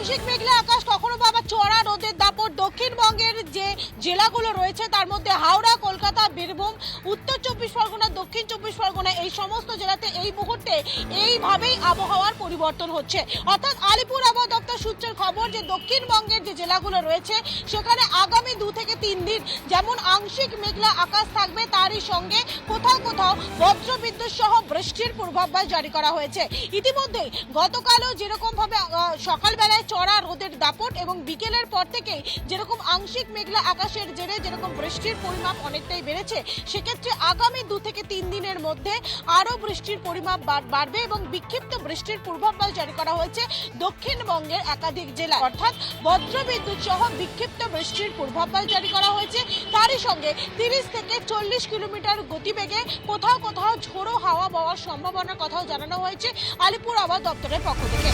আংশিক মেঘলা আকাশ, কখনো বা আবার চড়া রোদের দাপট, দক্ষিণবঙ্গের যে জেলাগুলো রয়েছে, তার মধ্যে হাওড়া, কলকাতা, বীরভূম, উত্তর চব্বিশ পরগনা, দক্ষিণ চব্বিশ পরগনা, এই সমস্ত জেলাতে এই মুহূর্তে এইভাবেই আবহাওয়ার পরিবর্তন হচ্ছে। অর্থাৎ আলিপুর আবহাওয়া যে দক্ষিণবঙ্গের যে জেলাগুলো রয়েছে সেখানে আগামী দু থেকে তিন দিন যেমন আংশিক মেঘলা আকাশ থাকবে তারই সঙ্গে কোথাও কোথাও বজ্রবিদ্যুৎ সহ বৃষ্টির পূর্বাভাস জারি করা হয়েছে। ইতিমধ্যে গতকালও যেরকম ভাবে আহ, সকালবেলায় চড়া রোদের দাপট এবং বিকেলের পর থেকে যেরকম আংশিক মেঘলা আকাশের জেরে যেরকম বৃষ্টির পরিমাপ অনেকটাই বেড়েছে সেক্ষেত্রে আগামী দু থেকে তিন দিনের মধ্যে আরও বৃষ্টির পরিমাপ বাড়- বাড়বে এবং বিক্ষিপ্ত বৃষ্টির পূর্বাভাস জারি করা হয়েছে দক্ষিণবঙ্গের একাধিক জেলা অর্থাৎ বজ্রবিদ্যুৎ সহ বিক্ষিপ্ত বৃষ্টির পূর্বাভাস জারি করা হয়েছে। তারই সঙ্গে তিরিশ থেকে চল্লিশ কিলোমিটার গতিবেগে কোথাও কোথাও ঝোড়ো হাওয়া বওয়ার সম্ভাবনার কথাও জানানো হয়েছে আলিপুর আবহাওয়া দপ্তরের পক্ষ থেকে।